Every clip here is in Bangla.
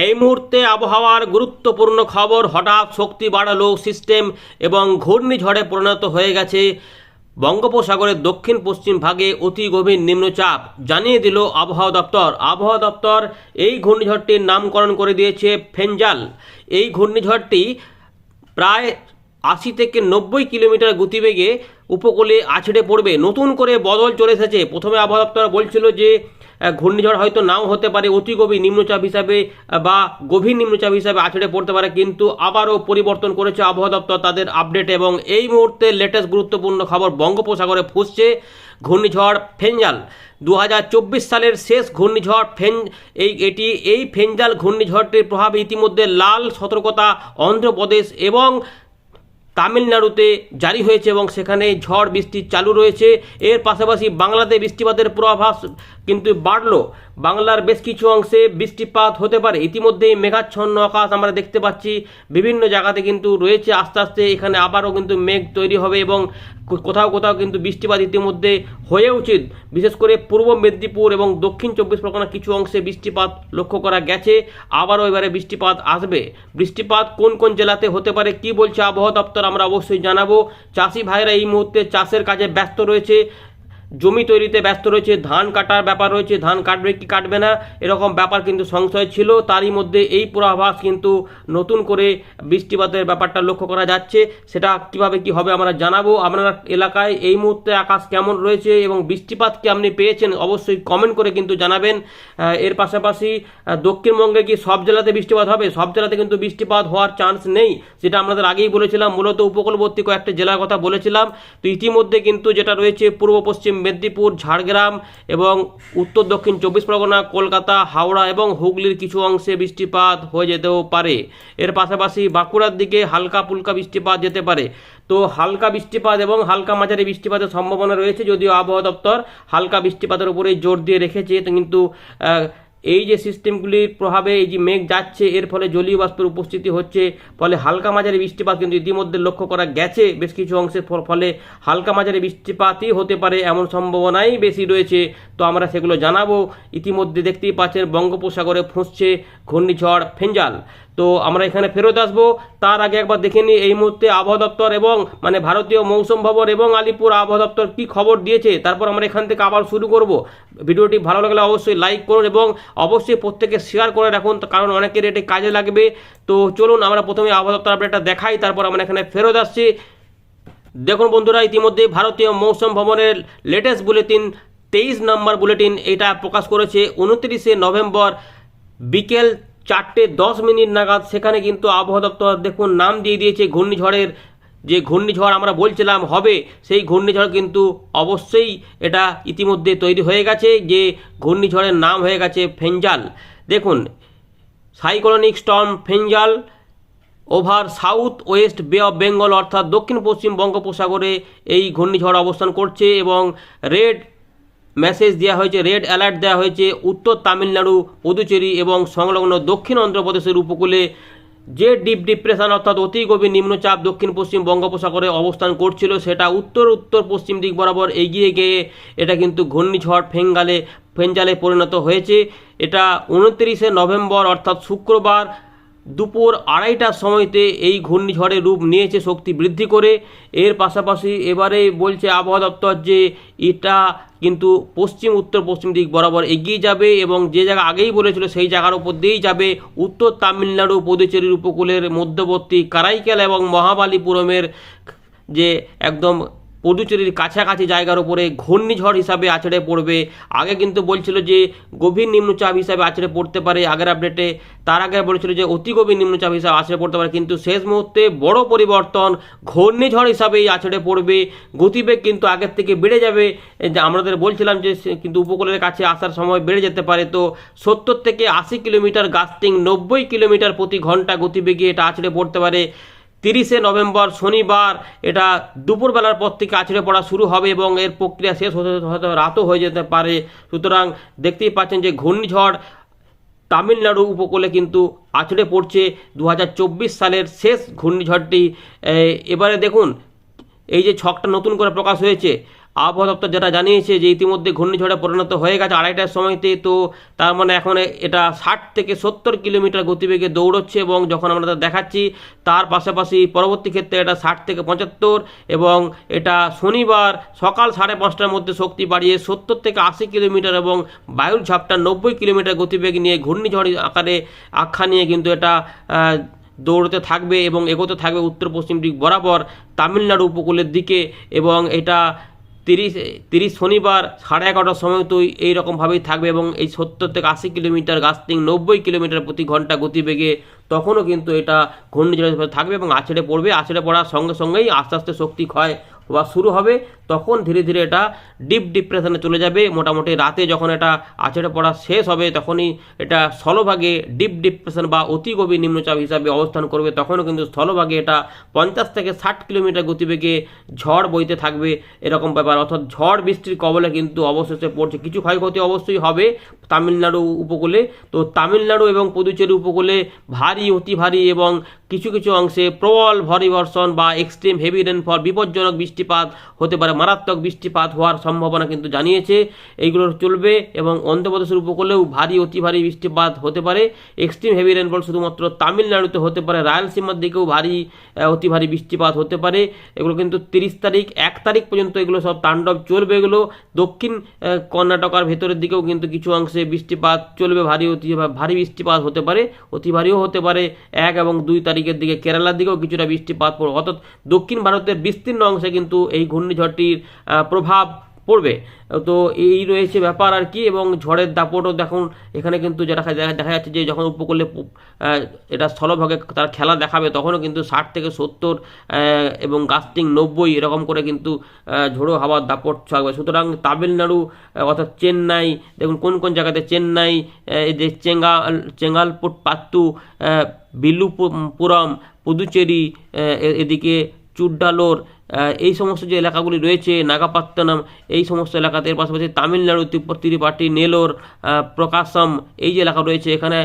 এই মুহূর্তে আবহাওয়ার গুরুত্বপূর্ণ খবর, হঠাৎ শক্তি বাড়ালো সিস্টেম এবং ঘূর্ণিঝড়ে পরিণত হয়ে গেছে বঙ্গোপসাগরের দক্ষিণ পশ্চিম ভাগে অতি গভীর নিম্নচাপ, জানিয়ে দিল আবহাওয়া দপ্তর। আবহাওয়া দপ্তর এই ঘূর্ণিঝড়টির নামকরণ করে দিয়েছে ফেঞ্জাল এই ঘূর্ণিঝড়টি প্রায় আশি থেকে নব্বই কিলোমিটার গতিবেগে উপকূলে আছড়ে পড়বে। নতুন করে বদল চলে এসেছে। প্রথমে আবহাওয়া দপ্তর বলছিল যে ঘূর্ণিঝড় হয়তো নাও হতে পারে, অতি গভীর নিম্নচাপ হিসাবে বা গভীর নিম্নচাপ হিসাবে আছড়ে পড়তে পারে, কিন্তু আবারও পরিবর্তন করেছে আবহাওয়া দপ্তর তাদের আপডেট এবং এই মুহূর্তে লেটেস্ট গুরুত্বপূর্ণ খবর, বঙ্গোপসাগরে ফুসছে ঘূর্ণিঝড় ফেঞ্জাল। দু হাজার চব্বিশ সালের শেষ ঘূর্ণিঝড় ফেন, এই, এটি, এই ফেঞ্জাল ঘূর্ণিঝড়টির প্রভাবে ইতিমধ্যে লাল সতর্কতা অন্ধ্রপ্রদেশ এবং তামিলনাড়ুতে জারি হয়েছে এবং সেখানে ঝড় বৃষ্টি চালু রয়েছে। এর পাশাপাশি বাংলাতে বৃষ্টিপাতের পূর্বাভাস কিন্তু বাড়লো। বাংলার বেশ কিছু অংশে বৃষ্টিপাত হতে পারে। ইতিমধ্যেই মেঘাচ্ছন্ন আকাশ আমরা দেখতে পাচ্ছি। বিভিন্ন জায়গাতে কিন্তু রয়েছে আস্তে আস্তে, এখানে আবারও কিন্তু মেঘ তৈরি হবে এবং কোথাও কোথাও কিন্তু বৃষ্টিপাত ইতিমধ্যে হয়ে উচিত। বিশেষ করে পূর্ব মেদিনীপুর এবং দক্ষিণ চব্বিশ পরগনা কিছু অংশে বৃষ্টিপাত লক্ষ্য করা গেছে। আবারও এবারে বৃষ্টিপাত আসবে। বৃষ্টিপাত কোন কোন জেলাতে হতে পারে, কি বলছে আবহাওয়া দপ্তর আমরা অবশ্যই জানাব। চাষি ভাইরা এই মুহূর্তে চাষের কাজে ব্যস্ত রয়েছে। জমি তৈরিতে ব্যস্ত রয়েছে, ধান কাটার ব্যাপার রয়েছে, ধান কাটবে কি কাটবে না, এরকম ব্যাপার কিন্তু সংশয় ছিল। তারই মধ্যে এই পূর্বাভাস কিন্তু নতুন করে বৃষ্টিপাতের ব্যাপারটা লক্ষ্য করা যাচ্ছে। সেটা কীভাবে কি হবে আমরা জানাব। আপনার এলাকায় এই মুহূর্তে আকাশ কেমন রয়েছে এবং বৃষ্টিপাত কি আপনি পেয়েছেন অবশ্যই কমেন্ট করে কিন্তু জানাবেন। এর পাশাপাশি দক্ষিণবঙ্গে কি সব জেলাতে বৃষ্টিপাত হবে? সব জেলাতে কিন্তু বৃষ্টিপাত হওয়ার চান্স নেই। যেটা আমাদের আগেই বলেছিলাম, মূলত উপকূলবর্তী কয়েকটা জেলার কথা বলেছিলাম। তো ইতিমধ্যে কিন্তু যেটা রয়েছে পূর্ব পশ্চিম মেদিনীপুর, ঝাড়গ্রাম এবং উত্তর দক্ষিণ চব্বিশ পরগনা, কলকাতা, হাওড়া এবং হুগলির কিছু অংশে বৃষ্টিপাত হয়ে যেতেও পারে। এর পাশাপাশি বাঁকুড়ার দিকে হালকা পুলকা বৃষ্টিপাত যেতে পারে। তো হালকা বৃষ্টিপাত এবং হালকা মাঝারি বৃষ্টিপাতের সম্ভাবনা রয়েছে, যদিও আবহাওয়া দপ্তর হালকা বৃষ্টিপাতের উপরেই জোর দিয়ে রেখেছে। কিন্তু এই যে সিস্টেমগুলির প্রভাবে এই যে মেঘ যাচ্ছে, এর ফলে জলীয় বাষ্পের উপস্থিতি হচ্ছে, ফলে হালকা মাঝারি বৃষ্টিপাত কিন্তু ইতিমধ্যে লক্ষ্য করা গেছে। বেশ কিছু অংশের ফলে হালকা মাঝারি বৃষ্টিপাতই হতে পারে এমন সম্ভাবনাই বেশি রয়েছে। তো আমরা সেগুলো জানাব। ইতিমধ্যে দেখতেই পাচ্ছেন বঙ্গোপসাগরে ফুঁসছে ঘূর্ণিঝড় ফেঞ্জাল। তো আমরা এখানে ফেরত আসব। তার আগে একবার দেখে নিই এই মুহূর্তে আবহাওয়া দপ্তর এবং মানে ভারতীয় মৌসুম ভবন এবং আলিপুর আবহাওয়া দপ্তর কি খবর দিয়েছে, তারপর আমরা এখান থেকে আবার শুরু করব। ভিডিওটি ভালো লাগলে অবশ্যই লাইক করুন এবং অবশ্যই প্রত্যেকে শেয়ার করে রাখুন কারণ অনেকের এটি কাজে লাগবে। তো চলুন, আমরা প্রথমে আবহাওয়া দপ্তর আপডেটটা দেখাই, তারপর আমরা এখানে ফেরত আসছি। দেখুন বন্ধুরা, ইতিমধ্যে ভারতীয় মৌসুম ভবনের লেটেস্ট বুলেটিন তেইশ নম্বর বুলেটিন এটা প্রকাশ করেছে। উনত্রিশে নভেম্বর বিকেল চারটে দশ মিনিট নাগাদ সেখানে কিন্তু আবহাওয়া দপ্তর দেখুন নাম দিয়ে দিয়েছে ঘূর্ণিঝড়ের যে ঘূর্ণিঝড় আমরা বলছিলাম হবে, সেই ঘূর্ণিঝড় কিন্তু অবশ্যই এটা ইতিমধ্যে তৈরি হয়ে গেছে যে ঘূর্ণিঝড়ের নাম হয়ে গেছে ফেঞ্জাল। দেখুন, cyclonic storm Fengal over south west Bay of Bengal অর্থাৎ দক্ষিণ পশ্চিম বঙ্গোপসাগরে এই ঘূর্ণিঝড় অবস্থান করছে এবং রেড মেসেজ দেওয়া হয়েছে, রেড অ্যালার্ট দেওয়া হয়েছে, উত্তর তামিলনাড়ু, পুদুচেরি এবং সংলগ্ন দক্ষিণ অন্ধ্রপ্রদেশের উপকূলে যে ডিপ ডিপ্রেশন অর্থাৎ অতি গভীর নিম্নচাপ দক্ষিণ পশ্চিম বঙ্গোপসাগরে অবস্থান করছিল, সেটা উত্তর উত্তর, পশ্চিম দিক বরাবর এগিয়ে গিয়ে এটা কিন্তু ঘূর্ণিঝড় ফেঙ্গালে, ফেঞ্জালে পরিণত হয়েছে। এটা উনত্রিশে নভেম্বর অর্থাৎ শুক্রবার দুপুর আড়াইটার সময়তে এই ঘূর্ণিঝড়ের রূপ নিয়েছে শক্তি বৃদ্ধি করে। এর পাশাপাশি এবারে বলছে আবহাওয়া দপ্তর যে এটা কিন্তু পশ্চিম, উত্তর, পশ্চিম দিক বরাবর এগিয়ে যাবে এবং যে জায়গা আগেই বলেছিল সেই জায়গার উপর দিয়েই যাবে। উত্তর তামিলনাড়ু পুদুচেরির উপকূলের মধ্যবর্তী কারাইকেল এবং মহাবালিপুরমের যে একদম পুদুচেরির কাছাকাছি জায়গার উপরে ঘূর্ণিঝড় হিসাবে আছড়ে পড়বে। আগে কিন্তু বলছিল যে, গভীর নিম্নচাপ হিসাবে আছড়ে পড়তে পারে আগের আপডেটে তার আগে বলেছিল যে, অতি গভীর নিম্নচাপ হিসাবে আছড়ে পড়তে পারে। কিন্তু শেষ মুহূর্তে বড় পরিবর্তন, ঘূর্ণিঝড় হিসাবেই আছড়ে পড়বে। গতিবেগ কিন্তু আগের থেকে বেড়ে যাবে। আমাদের বলছিলাম যে কিন্তু উপকূলের কাছে আসার সময় বেড়ে যেতে পারে। তো সত্তর থেকে আশি কিলোমিটার গাস্টিং, নব্বই কিলোমিটার প্রতি ঘণ্টা গতিবেগে এটা আছড়ে পড়তে পারে। তিরিশে নভেম্বর শনিবার এটা দুপুরবেলার পর থেকে আছড়ে পড়া শুরু হবে এবং এর প্রক্রিয়া শেষ হতে হয়তো রাতও হয়ে যেতে পারে। সুতরাং দেখতেই পাচ্ছেন যে ঘূর্ণিঝড় তামিলনাড়ু উপকূলে কিন্তু আছড়ে পড়ছে। দু হাজার চব্বিশ সালের শেষ ঘূর্ণিঝড়টি এবারে দেখুন, এই যে ছকটা নতুন করে প্রকাশ হয়েছে আবহাওয়া দপ্তর যেটা জানিয়েছে যে ইতিমধ্যে ঘূর্ণিঝড়ে পরিণত হয়ে গেছে আড়াইটার সময়তে, তো তার মানে এখন এটা ষাট থেকে সত্তর কিলোমিটার গতিবেগে দৌড়চ্ছে এবং যখন আমরা তা দেখাচ্ছি, তার পাশাপাশি পরবর্তী ক্ষেত্রে এটা ষাট থেকে পঁচাত্তর এবং এটা শনিবার সকাল সাড়ে পাঁচটার মধ্যে শক্তি বাড়িয়ে সত্তর থেকে আশি কিলোমিটার এবং বায়ুর ঝাপটা নব্বই কিলোমিটার গতিবেগ নিয়ে ঘূর্ণিঝড় আকারে আখ্যা নিয়ে কিন্তু এটা দৌড়তে থাকবে এবং এগোতে থাকবে উত্তর পশ্চিম দিক বরাবর তামিলনাড়ু উপকূলের দিকে এবং এটা তিরিশ তিরিশ শনিবার সাড়ে এগারোটার সময় তো এইরকমভাবেই থাকবে এবং এই সত্তর থেকে আশি কিলোমিটার গাস্তিং নব্বই কিলোমিটার প্রতি ঘণ্টা গতিবেগে তখনও কিন্তু এটা ঘূর্ণিঝড় হিসেবে থাকবে এবং আছড়ে পড়বে। আছড়ে পড়ার সঙ্গে সঙ্গেই আস্তে আস্তে শক্তি ক্ষয় হওয়া শুরু হবে, তখন ধীরে ধীরে এটা ডিপ ডিপ্রেশনে চলে যাবে। মোটামুটি রাতে যখন এটা আছড়ে পড়া শেষ হবে, তখনই এটা স্থলভাগে ডিপ ডিপ্রেশন বা অতি গভীর নিম্নচাপ হিসাবে অবস্থান করবে। তখনও কিন্তু স্থলভাগে এটা পঞ্চাশ থেকে ষাট কিলোমিটার গতিবেগে ঝড় বইতে থাকবে এরকম ব্যাপার। অর্থাৎ ঝড় বৃষ্টির কবলে কিন্তু অবশেষে পড়ছে। কিছু ক্ষয়ক্ষতি অবশ্যই হবে তামিলনাড়ু উপকূলে। তো তামিলনাড়ু এবং পুদুচেরি উপকূলে ভারী, অতি ভারী এবং কিছু কিছু অংশে প্রবল ভারী বর্ষণ বা এক্সট্রিম হেভি রেনফল বিপজ্জনক বৃষ্টিপাত হতে পারে, মারাত্মক বৃষ্টিপাত হওয়ার সম্ভাবনা কিন্তু জানিয়েছে। এইগুলো চলবে এবং অন্ধ্রপ্রদেশের উপকূলেও ভারী, অতি ভারী বৃষ্টিপাত হতে পারে। এক্সট্রিম হেভি রেনফল শুধুমাত্র তামিলনাড়ুতে হতে পারে, রায়লসীমার দিকেও ভারী অতি ভারী বৃষ্টিপাত হতে পারে। এগুলো কিন্তু তিরিশ তারিখ, এক তারিখ পর্যন্ত এগুলো সব তাণ্ডব চলবে এগুলো। দক্ষিণ কর্ণাটকার ভেতরের দিকেও কিন্তু কিছু অংশে বৃষ্টিপাত চলবে, ভারী, অতি ভারী বৃষ্টিপাত হতে পারে, অতি ভারীও হতে পারে। এক এবং দুই তারিখের দিকে কেরালার দিকেও কিছুটা বৃষ্টিপাত পড়বে। অর্থাৎ দক্ষিণ ভারতের বিস্তীর্ণ অংশে কিন্তু এই ঘূর্ণিঝড়টির প্রভাব পড়বে। তো এই রয়েছে ব্যাপার আর কি এবং ঝড়ের দাপটও দেখুন, এখানে কিন্তু যেটা দেখা যাচ্ছে যে যখন উপকূলে এটা স্থলভাগে তার খেলা দেখাবে তখনও কিন্তু ষাট থেকে সত্তর এবং গাস্টিং নব্বই এরকম করে কিন্তু ঝোড়ো হাওয়ার দাপট থাকবে। সুতরাং তামিলনাড়ু অর্থাৎ চেন্নাই, দেখুন কোন কোন জায়গাতে চেন্নাই যে চেঙ্গাল চেঙ্গালপুট পাত্তু বিলুপুরম পুদুচেরি এদিকে চুড্ডালোর এই সমস্ত যে এলাকাগুলি রয়েছে, নাগাপাত্তনম, এই সমস্ত এলাকাতে এর পাশাপাশি তামিলনাড়ু ত্রিপাটি নেলোর প্রকাশম, এই যে এলাকা রয়েছে, এখানে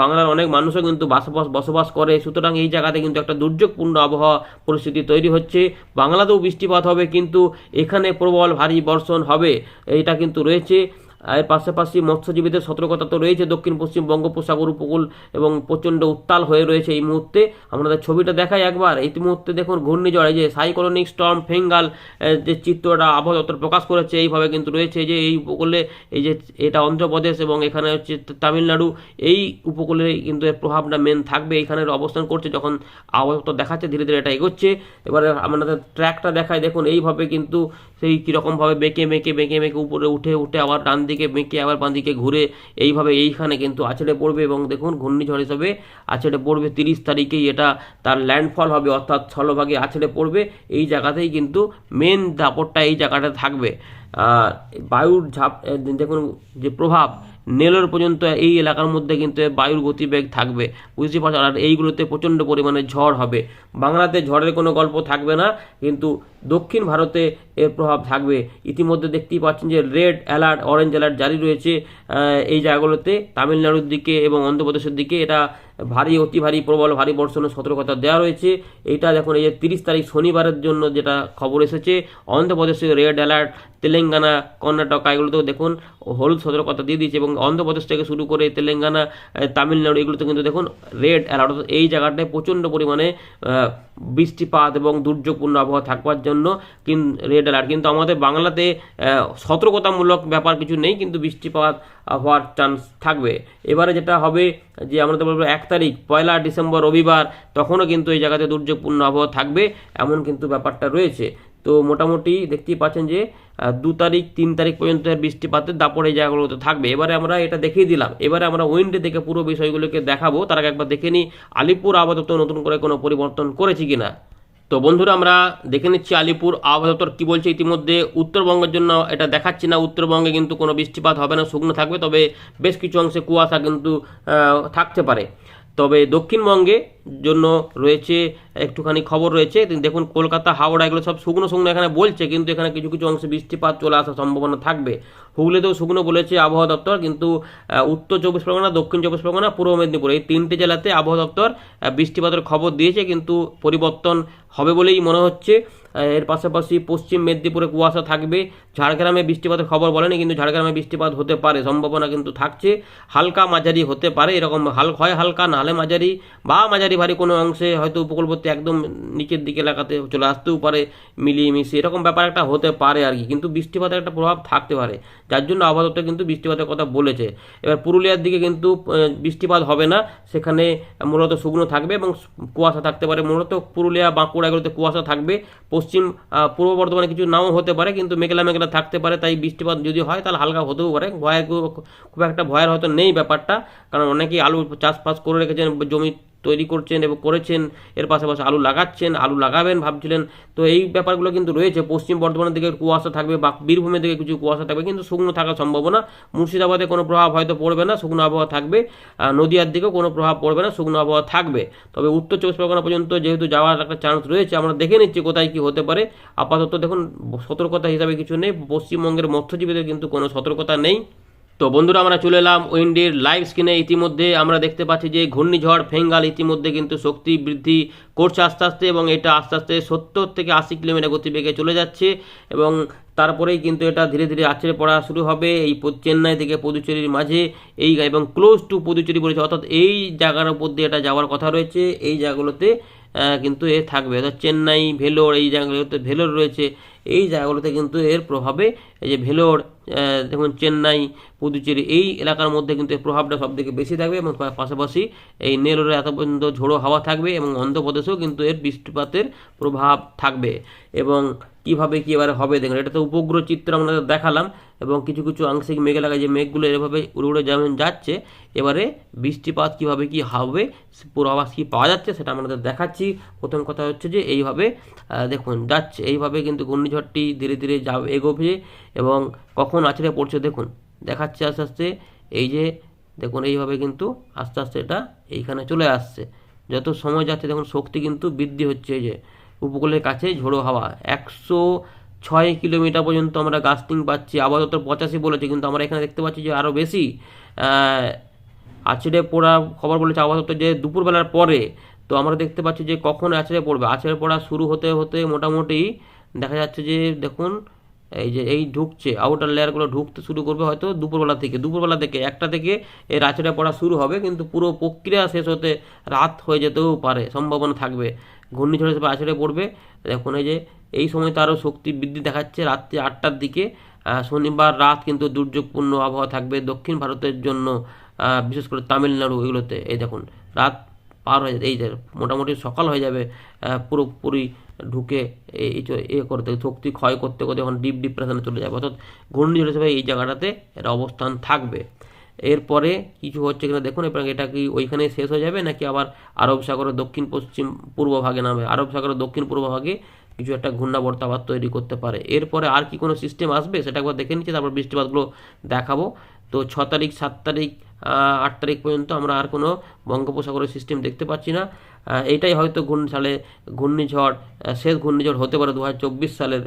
বাংলার অনেক মানুষও কিন্তু বাসবাস বসবাস করে। সুতরাং এই জায়গাতে কিন্তু একটা দুর্যোগপূর্ণ আবহাওয়া পরিস্থিতি তৈরি হচ্ছে। বাংলাতেও বৃষ্টিপাত হবে, কিন্তু এখানে প্রবল ভারী বর্ষণ হবে এটা কিন্তু রয়েছে। এর পাশাপাশি মৎস্যজীবীদের সতর্কতা তো রয়েছে। দক্ষিণ, পশ্চিম বঙ্গোপসাগর উপকূল এবং প্রচণ্ড উত্তাল হয়ে রয়েছে এই মুহূর্তে। আপনাদের ছবিটা দেখাই একবার। এই মুহূর্তে দেখুন ঘূর্ণিঝড়, এই যে সাইক্লোনিক স্টর্ম ফেঙ্গাল যে চিত্রটা আবহাওয়া দপ্তর প্রকাশ করেছে, এইভাবে কিন্তু রয়েছে যে এই উপকূলে এই যে এটা অন্ধ্রপ্রদেশ এবং এখানে হচ্ছে তামিলনাড়ু, এই উপকূলে কিন্তু এর প্রভাবটা মেন থাকবে। এইখানের অবস্থান করছে যখন আবহাওয়া দপ্তর দেখাচ্ছে, ধীরে ধীরে এটা এগোচ্ছে। এবারে আমাদের ট্র্যাকটা দেখায় দেখুন এইভাবে কিন্তু সেই কীরকমভাবে বেঁকে মেঁকে বেঁকে মেঁকে উপরে উঠে উঠে আবার ডান দিকে বেঁকে আবার বাঁ দিকে ঘুরে এইভাবে এইখানে কিন্তু আছড়ে পড়বে এবং দেখুন ঘূর্ণিঝড় হিসাবে আছড়ে পড়বে তিরিশ তারিখেই এটা তার ল্যান্ডফল হবে, অর্থাৎ স্থলভাগে আছড়ে পড়বে। এই জায়গাতেই কিন্তু মেন দাপটটা এই জায়গাটা থাকবে। আর বায়ুর ঝাপ দেখুন যে প্রভাব নেলোর পর্যন্ত এই এলাকার মধ্যে কিন্তু বায়ুর গতিবেগ থাকবে। বুঝতে পারছ? আর এইগুলোতে প্রচণ্ড পরিমাণে ঝড় হবে। বাংলাতে ঝড়ের কোনো গল্প থাকবে না, কিন্তু দক্ষিণ ভারতে এর প্রভাব থাকবে। ইতিমধ্যে দেখতেই পাচ্ছেন যে রেড অ্যালার্ট, অরেঞ্জ অ্যালার্ট জারি রয়েছে এই জায়গাগুলোতে। তামিলনাড়ুর দিকে এবং অন্ধ্রপ্রদেশের দিকে এটা ভারী, অতি ভারী, প্রবল, ভারী বর্ষণের সতর্কতা দেওয়া রয়েছে। এইটা দেখুন, এই যে তিরিশ তারিখ শনিবারের জন্য যেটা খবর এসেছে অন্ধ্রপ্রদেশে রেড অ্যালার্ট, তেলেঙ্গানা, কর্ণাটক, এগুলোতেও দেখুন, হলুদ সতর্কতা দিয়ে দিয়েছে এবং অন্ধ্রপ্রদেশ থেকে শুরু করে তেলেঙ্গানা তামিলনাড়ু, এগুলোতে কিন্তু দেখুন, রেড অ্যালার্ট এই জায়গাটায় প্রচণ্ড পরিমাণে বৃষ্টিপাত এবং দুর্যোগপূর্ণ আবহাওয়া থাকবার জন্য কিন, রেড অ্যালার্ট। কিন্তু আমাদের বাংলাতে সতর্কতামূলক ব্যাপার কিছু নেই, কিন্তু বৃষ্টিপাত হওয়ার চান্স থাকবে। এবারে যেটা হবে যে আমরা তো বলব, এক তারিখ, পয়লা ডিসেম্বর রবিবার, তখনও কিন্তু এই জায়গাতে দুর্যোগপূর্ণ আবহাওয়া থাকবে, এমন কিন্তু ব্যাপারটা রয়েছে। তো মোটামুটি দেখতেই পাচ্ছেন যে দু তারিখ, তিন তারিখ পর্যন্ত বৃষ্টিপাতের এই জায়গাগুলোতে থাকবে। এবারে আমরা এটা দেখিয়ে দিলাম। এবারে আমরা উইন্ডে দেখে পুরো বিষয়গুলোকে দেখাবো। তার আগে একবার দেখে নিই আলিপুর আপাতত নতুন করে কোনো পরিবর্তন করেছি কিনা? তো বন্ধুরা, আমরা দেখে নিচ্ছি আলিপুর আবহাওয়া দপ্তর কী বলছে ইতিমধ্যে। উত্তরবঙ্গের জন্য এটা দেখাচ্ছি না। উত্তরবঙ্গে কিন্তু কোনো বৃষ্টিপাত হবে না, শুকনো থাকবে। তবে বেশ কিছু অংশে কুয়াশা কিন্তু থাকতে পারে। তবে দক্ষিণবঙ্গে জন্য রয়েছে, একটুখানি খবর রয়েছে। দেখুন, কলকাতা, হাওড়া, এগুলো সব শুকনো শুকনো এখানে বলছে, কিন্তু এখানে কিছু কিছু অংশে বৃষ্টিপাত চলে আসার সম্ভাবনা থাকবে। হুগলিতেও শুকনো বলেছে আবহাওয়া দপ্তর, কিন্তু উত্তর চব্বিশ পরগনা, দক্ষিণ চব্বিশ পরগনা, পূর্ব মেদিনীপুর এই তিনটে জেলাতে আবহাওয়া দপ্তর বৃষ্টিপাতের খবর দিয়েছে, কিন্তু পরিবর্তন হবে বলেই মনে হচ্ছে। এর পাশাপাশি পশ্চিম মেদিনীপুরে কুয়াশা থাকবে। ঝাড়গ্রামে বৃষ্টিপাতের খবর বলেনি, কিন্তু ঝাড়গ্রামে বৃষ্টিপাত হতে পারে, সম্ভাবনা কিন্তু থাকছে। হালকা মাঝারি হতে পারে, এরকম হাল, হয় হালকা নাহলে মাঝারি বা মাঝারি ভারী কোনো অংশে হয়তো উপকূলবর্তী একদম নিচের দিকে এলাকাতে চলে আসতেও পারে, মিলিয়ে মিশিয়ে। এরকম ব্যাপার একটা হতে পারে আর কি, কিন্তু বৃষ্টিপাতের একটা প্রভাব থাকতে পারে। যার জন্য আবহাওয়া কিন্তু বৃষ্টিপাতের কথা বলেছে। এবার পুরুলিয়ার দিকে কিন্তু বৃষ্টিপাত হবে না। সেখানে মূলত শুকনো থাকবে এবং কুয়াশা থাকতে পারে। মূলত পুরুলিয়া, বাঁকুড়া এগুলোতে কুয়াশা থাকবে। পশ্চিম পূর্ব বর্ধমানে কিছু নাও হতে পারে, কিন্তু মেঘলা মেঘলা থাকতে পারে। তাই বৃষ্টিপাত যদি হয়, তাহলে হালকা হতেও পারে। ভয়ের খুব একটা ভয়ের হয়তো নেই ব্যাপারটা। কারণ অনেকেই আলু চাষবাস করে রেখেছেন, জমি তৈরি করছেন এবং করেছেন। এর পাশাপাশি আলু লাগাচ্ছেন, আলু লাগাবেন ভাবছিলেন। তো এই ব্যাপারগুলো কিন্তু রয়েছে। পশ্চিম বর্ধমানের দিকে কুয়াশা থাকবে, বা বীরভূমের দিকে কিছু কুয়াশা থাকবে, কিন্তু শুকনো থাকার সম্ভাবনা। মুর্শিদাবাদে কোনো প্রভাব হয়তো পড়বে না, শুকনো আবহাওয়া থাকবে। নদিয়ার দিকেও কোনো প্রভাব পড়বে না, শুকনো আবহাওয়া থাকবে। তবে উত্তর চব্বিশ পরগনা পর্যন্ত যেহেতু যাওয়ার একটা চান্স রয়েছে, আমরা দেখে নিচ্ছি কোথায় কি হতে পারে। আপাতত দেখুন, সতর্কতা হিসাবে কিছু নেই। পশ্চিমবঙ্গের মৎস্যজীবীদের কিন্তু কোনো সতর্কতা নেই। তো বন্ধুরা, আমরা চলে এলাম উইন্ডির লাইভ স্ক্রিনে। ইতিমধ্যে আমরা দেখতে পাচ্ছি যে ঘূর্ণিঝড় ফেঙ্গাল ইতিমধ্যে কিন্তু শক্তি বৃদ্ধি করছে আস্তে আস্তে এবং এটা আস্তে আস্তে সত্তর থেকে আশি কিলোমিটার গতিবেগে চলে যাচ্ছে এবং তারপরেই কিন্তু এটা ধীরে ধীরে আছড়ে পড়া শুরু হবে এই চেন্নাই থেকে পুদুচেরির মাঝে। এই এবং ক্লোজ টু পুদুচেরি বলেছে, অর্থাৎ এই জায়গার উপর দিয়ে এটা যাওয়ার কথা রয়েছে। এই জায়গাগুলোতে কিন্তু এ থাকবে। অর্থাৎ চেন্নাই, ভেলোর, এই জায়গাগুলোতে ভেলোর রয়েছে। এই জায়গাগুলোতে কিন্তু এর প্রভাবে এই যে ভেলোর দেখুন চেন্নাই, পুদুচেরি, এই এলাকার মধ্যে কিন্তু এর প্রভাবটা সব থেকে বেশি থাকবে এবং পাশাপাশি এই নেলোরে এত পর্যন্ত ঝোড়ো হাওয়া থাকবে এবং অন্ধ্রপ্রদেশেও কিন্তু এর বৃষ্টিপাতের প্রভাব থাকবে। এবং কীভাবে কি এবারে হবে দেখুন, এটা তো উপগ্রহ চিত্র আমরা দেখালাম এবং কিছু কিছু আংশিক মেঘ এলাকায় যে মেঘগুলো এভাবে উড়ে উড়ে যেমন যাচ্ছে, এবারে বৃষ্টিপাত কীভাবে কি হবে পূর্বাভাস কী পাওয়া যাচ্ছে সেটা আমাদের দেখাচ্ছি। প্রথম কথা হচ্ছে যে এইভাবে দেখুন যাচ্ছে, এইভাবে কিন্তু ঘূর্ণিঝড়টি ধীরে ধীরে যাবে এগোবে এবং কখন আছড়ে পড়ছে দেখুন, দেখাচ্ছে আস্তে আস্তে, এই যে দেখুন, এইভাবে কিন্তু আস্তে আস্তে এটা এইখানে চলে আসছে। যত সময় যাচ্ছে দেখুন, শক্তি কিন্তু বৃদ্ধি হচ্ছে এই যে উপকূলের কাছে ঝোড়ো হাওয়া। একশো ছয় কিলোমিটার পর্যন্ত আমরা গাস্টিং পাচ্ছি, আপাতত পঁচাশি বলেছে, কিন্তু আমরা এখানে দেখতে পাচ্ছি যে আরও বেশি আছড়ে পড়া খবর বলেছে আপাতত যে দুপুরবেলার পরে। তো আমরা দেখতে পাচ্ছি যে কখন আছড়ে পড়বে। আছড়ে পড়া শুরু হতে হতে মোটামুটি দেখা যাচ্ছে যে, দেখুন, এই যে, এই ঢুকছে আউটার লেয়ারগুলো ঢুকতে শুরু করবে হয়তো দুপুরবেলা থেকে। দুপুরবেলা থেকে, একটা থেকে এর আছড়ে পড়া শুরু হবে, কিন্তু পুরো প্রক্রিয়া শেষ হতে রাত হয়ে যেতেও পারে, সম্ভাবনা থাকবে। ঘূর্ণিঝড় হিসেবে আছড়ে পড়বে। দেখুন, এই যে, এই সময় তারও শক্তি বৃদ্ধি দেখাচ্ছে রাত্রি আটটার দিকে। শনিবার রাত কিন্তু দুর্যোগপূর্ণ আবহাওয়া থাকবে দক্ষিণ ভারতের জন্য বিশেষ করে তামিলনাড়ু এগুলোতে। এই দেখুন, রাত পার হয়ে যাবে এই মোটামুটি সকাল হয়ে যাবে পুরোপুরি ঢুকে এই এ করতে, শক্তি ক্ষয় করতে করতে যখন ডিপ ডিপ্রেশনে চলে যাবে, অর্থাৎ ঘূর্ণিঝড় হিসেবে এই জায়গাটাতে এর অবস্থান থাকবে। এরপরে কিছু হচ্ছে কিনা দেখুন এবং এটা কি ওইখানে শেষ হয়ে যাবে নাকি আবার আরব সাগরের দক্ষিণ, পশ্চিম, পূর্ব ভাগে নামে? আরব সাগরের দক্ষিণ, পূর্ব ভাগে কিছু একটা ঘূর্ণাবর্ত আবার তৈরি করতে পারে। এরপরে আর কি কোনো সিস্টেম আসবে? সেটা একবার দেখে নিচ্ছি, তারপর বৃষ্টিপাতগুলো দেখাবো। তো ছ তারিখ সাত তারিখ আট তারিখ পর্যন্ত আমরা আর কোনো বঙ্গোপসাগরের সিস্টেম দেখতে পাচ্ছি না। আহ, এইটাই হয়তো ঘূর্ণ সালে ঘূর্ণিঝড় শেষ ঘূর্ণিঝড় হতে পারে দু হাজার চব্বিশ সালের।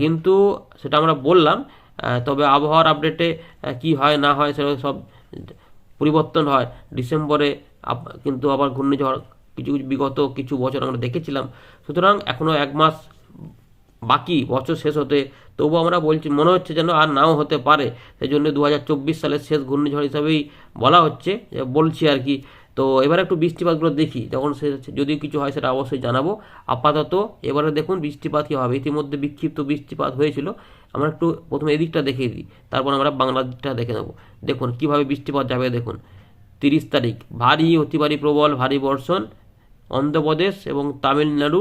কিন্তু সেটা আমরা বললাম তবে আবহাওয়ার আপডেটে কি হয় না হয় সেটা সব পরিবর্তন হয়। ডিসেম্বরে কিন্তু আবার ঘূর্ণিঝড় কিছু কিছু বিগত কিছু বছর আমরা দেখেছিলাম। সুতরাং এখনও এক মাস বাকি বছর শেষ হতে তবুও আমরা বলছি, মনে হচ্ছে যেন আর নাও হতে পারে। সেই জন্য দু হাজার চব্বিশ সালের শেষ ঘূর্ণিঝড় হিসাবেই বলা হচ্ছে বলছি আর কি। তো এবার একটু বৃষ্টিপাতগুলো দেখি, যখন সে যদি কিছু হয় সেটা অবশ্যই জানাব। আপাতত এবারে দেখুন বৃষ্টিপাত কী হবে। ইতিমধ্যে বিক্ষিপ্ত বৃষ্টিপাত হয়েছিল। আমরা একটু প্রথমে এদিকটা দেখিয়ে দিই, তারপর আমরা বাংলার বাংলাদেশটা দেখে নেব। দেখুন, কীভাবে বৃষ্টিপাত যাবে দেখুন। তিরিশ তারিখ, ভারী অতি ভারী প্রবল, ভারী বর্ষণ, অন্ধ্রপ্রদেশ এবং তামিলনাড়ু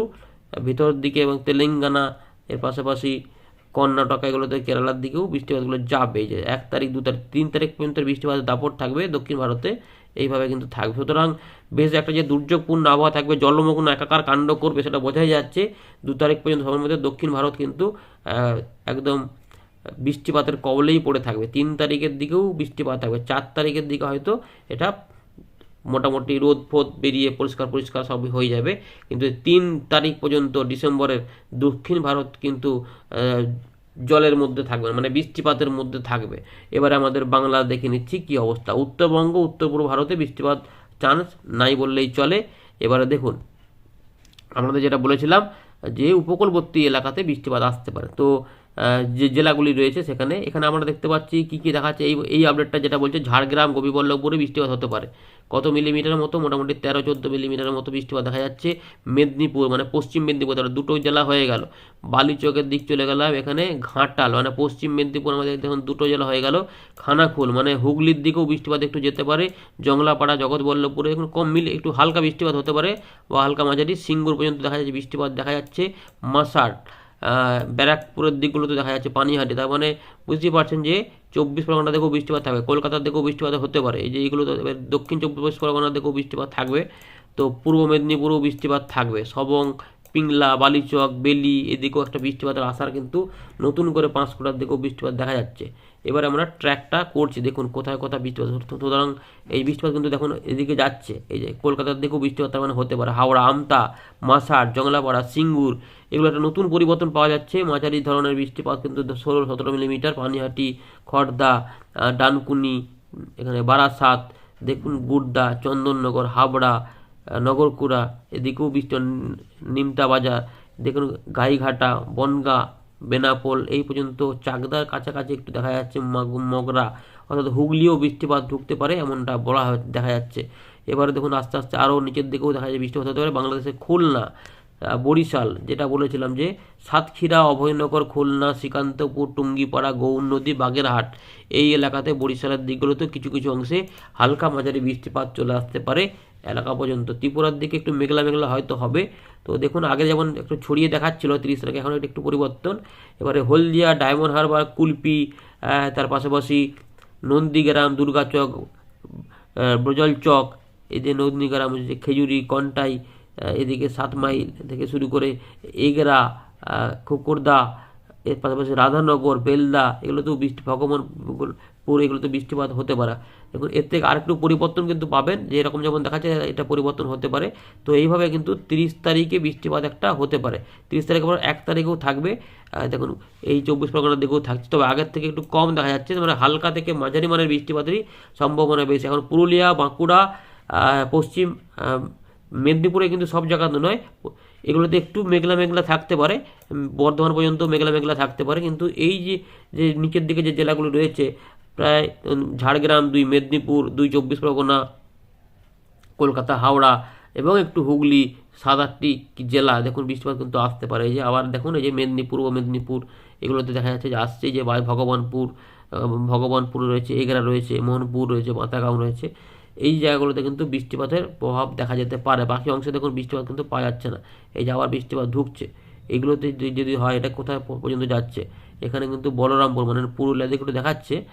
ভিতরের দিকে এবং তেলেঙ্গানা, এর পাশাপাশি কর্ণাটক, এগুলোতে কেরালার দিকেও বৃষ্টিপাতগুলো যাবে। যে এক তারিখ, দু তারিখ, তিন তারিখ পর্যন্ত বৃষ্টিপাতের দাপট থাকবে দক্ষিণ ভারতে, এইভাবে কিন্তু থাকবে। সুতরাং বেশ একটা যে দুর্যোগপূর্ণ আবহাওয়া থাকবে, জলমগ্ন একাকার কাণ্ড করবে সেটা বোঝাই যাচ্ছে। দু তারিখ পর্যন্ত সময়ের মধ্যে দক্ষিণ ভারত কিন্তু একদম বৃষ্টিপাতের কবলেই পড়ে থাকবে। তিন তারিখের দিকেও বৃষ্টিপাত থাকবে। চার তারিখের দিকে হয়তো এটা মোটামুটি রোদ ফোদ বেরিয়ে পরিষ্কার পরিষ্কার সব হয়ে যাবে। কিন্তু তিন তারিখ পর্যন্ত ডিসেম্বরের দক্ষিণ ভারত কিন্তু জলের মধ্যে থাকবে মানে বৃষ্টিপাতের মধ্যে থাকবে। এবারে আমাদের বাংলা দেখে নিচ্ছি কী অবস্থা। উত্তরবঙ্গ উত্তর পূর্ব ভারতে বৃষ্টিপাত চান্স নাই বললেই চলে। এবারে দেখুন আমাদের যেটা বলেছিলাম যে উপকূলবর্তী এলাকাতে বৃষ্টিপাত আসতে পারে। তো যে জেলাগুলি রয়েছে সেখানে। এখানে আমরা দেখতে পাচ্ছি কী কী দেখাচ্ছে। এই এই আপডেটটা যেটা বলছে, ঝাড়গ্রাম, গোপীবল্লভপুরে বৃষ্টিপাত হতে পারে। কত মিলিমিটারের মতো? মোটামুটি তেরো, চোদ্দ মিলিমিটারের মতো বৃষ্টিপাত দেখা যাচ্ছে মেদিনীপুর মানে পশ্চিম মেদিনীপুর। তাহলে দুটো জেলা হয়ে গেল। বালিচকের দিক চলে গেলাম, এখানে ঘাটাল মানে পশ্চিম মেদিনীপুর আমাদের দেখুন দুটো জেলা হয়ে গেল। খানাকুল মানে হুগলির দিকেও বৃষ্টিপাত একটু যেতে পারে। জংলাপাড়া, জগৎবল্লভপুরে এখন কম মিলে, একটু হালকা বৃষ্টিপাত হতে পারে। বা হালকা মাঝারি সিঙ্গুর পর্যন্ত দেখা যাচ্ছে বৃষ্টিপাত দেখা যাচ্ছে। মাসাট ব্যারাকপুরের দিকগুলোতে দেখা যাচ্ছে পানিহাটি। তার মানে বুঝতেই পারছেন যে চব্বিশ পরগনা থেকেও বৃষ্টিপাত থাকবে। কলকাতার দিকেও বৃষ্টিপাত হতে পারে। এই যে এইগুলো দক্ষিণ চব্বিশ পরগনা দিকেও বৃষ্টিপাত থাকবে। তো পূর্ব মেদিনীপুরেও বৃষ্টিপাত থাকবে। সবং, পিংলা, বালিচক, বেলি, এদিকেও একটা বৃষ্টিপাতের আসার কিন্তু নতুন করে পাঁচ পাঁশকুড়ার দিকেও বৃষ্টিপাত দেখা যাচ্ছে। এবার আমরা ট্র্যাকটা করছি। দেখুন কোথায় কোথায় বৃষ্টিপাত। সুতরাং এই বৃষ্টিপাত কিন্তু দেখুন এদিকে যাচ্ছে। এই যে কলকাতার দিকেও বৃষ্টিপাত তার মানে হতে পারে। হাওড়া, আমতা মাসাট জংলাপাড়া, সিঙ্গুর এগুলো একটা নতুন পরিবর্তন পাওয়া যাচ্ছে। মাঝারি ধরনের বৃষ্টিপাত কিন্তু ষোলো সতেরো মিলিমিটার। পানিহাটি খড়দা ডানকুনি, এখানে বারাসাত, দেখুন গুড্ডা, চন্দননগর, হাবড়া নগরকুড়া, এদিকেও বৃষ্টি নিমতা বাজার দেখুন গাইঘাটা, বনগা বেনাপোল, এই পর্যন্ত চাকদার কাছাকাছি একটু দেখা যাচ্ছে মগরা, অর্থাৎ হুগলিও বৃষ্টিপাত ঢুকতে পারে, এমনটা বলা দেখা যাচ্ছে। এবারে দেখুন আস্তে আস্তে আরও নিচের দিকেও দেখা যায় বৃষ্টিপাত হতে পারে, বাংলাদেশের খুলনা। বরিশাল, যেটা বলেছিলাম যে সাতক্ষীরা, অভয়নগর, খুলনা, শ্রীকান্তপুর, টুঙ্গিপাড়া, গৌর নদী, বাগেরহাট, এই এলাকাতে বরিশালের দিকগুলোতে কিছু কিছু অংশে হালকা মাঝারি বৃষ্টিপাত চলে আসতে পারে এলাকা পর্যন্ত। ত্রিপুরার দিকে একটু মেঘলা মেঘলা হয়তো হবে। তো দেখুন, আগে যেমন একটু ছড়িয়ে দেখাচ্ছিল তিরিশ তারিখে, এখন একটু পরিবর্তন। এবারে হলদিয়া, ডায়মন্ড হারবার, কুলপি তার পাশাপাশি নন্দীগ্রাম, দুর্গাচক ব্রজল চক এই যে নন্দীগ্রাম খেজুরি, কন্টাই এদিকে সাত মাইল থেকে শুরু করে এগরা আহ, কুকুরদা এর পাশাপাশি রাধানগর বেলদা এগুলোতেও বৃষ্টি ভগবানপুর এগুলোতে বৃষ্টিপাত হতে পারে। দেখুন এর থেকে আরেকটু পরিবর্তন কিন্তু পাবেন যে এরকম যেমন দেখাচ্ছে এটা পরিবর্তন হতে পারে। তো এইভাবে কিন্তু তিরিশ তারিখে বৃষ্টিপাত একটা হতে পারে। তিরিশ তারিখের পর এক তারিখেও থাকবে। দেখুন এই চব্বিশ পরগনার দিকেও থাকছে। তবে আগের থেকে একটু কম দেখা যাচ্ছে মানে হালকা থেকে মাঝারি মানের বৃষ্টিপাতেরই সম্ভাবনা বেশি। এখন পুরুলিয়া বাঁকুড়া পশ্চিম মেদিনীপুরে কিন্তু সব জায়গাতে নয়। এগুলোতে একটু মেঘলা মেঘলা থাকতে পারে বর্ধমান পর্যন্ত মেঘলা মেঘলা থাকতে পারে, কিন্তু এই যে যে নিচের দিকে যে জেলাগুলো রয়েছে, প্রায় ঝাড়গ্রাম দুই, মেদিনীপুর দুই, চব্বিশ পরগনা, কলকাতা, হাওড়া এবং একটু হুগলি সাত আটটি জেলা, দেখুন বৃষ্টিপাত কিন্তু আসতে পারে। এই যে আবার দেখুন, এই যে মেদিনীপুর, ও মেদিনীপুর, এগুলোতে দেখা যাচ্ছে যে আসছে যে ভগবানপুর ভগবানপুর রয়েছে, এগরা রয়েছে, মোহনপুর রয়েছে মাতাগাঁও রয়েছে। এই জায়গাগুলোতে কিন্তু বৃষ্টিপাতের প্রভাব দেখা যেতে পারে। বাকি অংশে দেখুন বৃষ্টিপাত কিন্তু পাওয়া যাচ্ছে না। এই যে আবার বৃষ্টিপাত ঢুকছে, এগুলোতে যদি- হয় এটা কোথায় পর্যন্ত যাচ্ছে? এখানে কিন্তু বলরামপুর মানে পুরুলিয়া দিকে দেখাচ্ছে।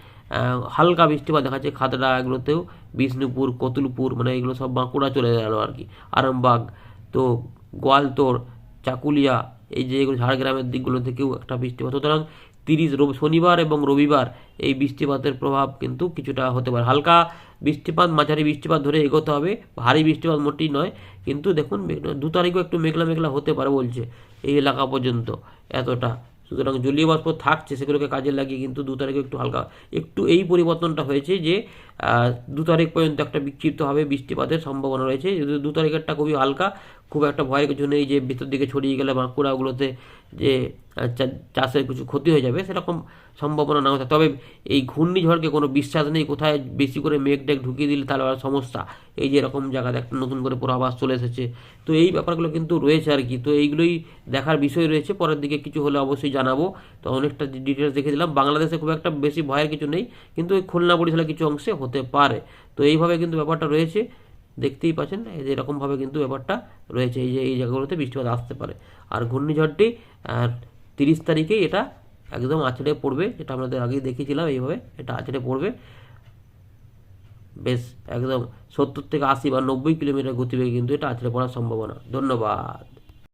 হালকা বৃষ্টিপাত দেখাচ্ছে খাতড়া, এগুলোতেও বিষ্ণুপুর, কতুলপুর মানে এগুলো সব বাঁকুড়া চলে গেল আর কি। আরামবাগ, তো গোয়ালতোড় চাকুলিয়া এই যেগুলো ঝাড়গ্রামের দিকগুলো থেকেও একটা বৃষ্টিপাত। সুতরাং তিরিশ শনিবার এবং রবিবার এই বৃষ্টিপাতের প্রভাব কিন্তু কিছুটা হতে পারে। হালকা বৃষ্টিপাত, মাঝারি বৃষ্টিপাত ধরে এগোতে হবে। ভারী বৃষ্টিপাত মোটেই নয়, কিন্তু দেখুন দু তারিখও একটু মেঘলা মেঘলা হতে পারে বলছে এই এলাকা পর্যন্ত এতটা। সুতরাং জলীয় বাষ্প থাকছে, সেগুলোকে কাজে লাগিয়ে কিন্তু দু তারিখে একটু হালকা, একটু এই পরিবর্তনটা হয়েছে যে দু তারিখ পর্যন্ত একটা বিক্ষিপ্তভাবে বৃষ্টিপাতের সম্ভাবনা রয়েছে। দু তারিখেরটা খুবই হালকা খুব একটা ভয়ের কিছু নেই যে ভিতর দিকে ছড়িয়ে গেলে বাঁকুড়াগুলোতে যে চাষের কিছু ক্ষতি হয়ে যাবে, সেরকম সম্ভাবনা নাও থাকে তবে এই ঘূর্ণিঝড়কে কোনো বিশ্বাস নেই, কোথায় বেশি করে মেঘ টেঘ ঢুকিয়ে দিলে তাহলে আর সমস্যা। এই যে এরকম জায়গাতে একটা নতুন করে পূর্বাভাস চলে এসেছে। তো এই ব্যাপারগুলো কিন্তু রয়েছে আর কি। তো এইগুলোই দেখার বিষয় রয়েছে। পরের দিকে কিছু হলে অবশ্যই জানাব। তো অনেকটা ডিটেলস দেখে দিলাম। বাংলাদেশে খুব একটা বেশি ভয়ের কিছু নেই, কিন্তু ওই খুলনা বরিশালে কিছু অংশে হতে পারে। তো এইভাবে কিন্তু ব্যাপারটা রয়েছে। দেখতেই পাচ্ছেন, এই যে এরকমভাবে কিন্তু ব্যাপারটা রয়েছে, এই যে, এই জায়গাগুলোতে বৃষ্টিপাত আসতে পারে। আর ঘূর্ণিঝড়টি তিরিশ তারিখেই এটা একদম আছড়ে পড়বে, যেটা আমাদের আগেই দেখিয়েছিলাম এইভাবে, এটা আছড়ে পড়বে। বেশ, একদম সত্তর থেকে আশি বা নব্বই কিলোমিটার গতিবেগে কিন্তু এটা আছড়ে পড়ার সম্ভাবনা। ধন্যবাদ।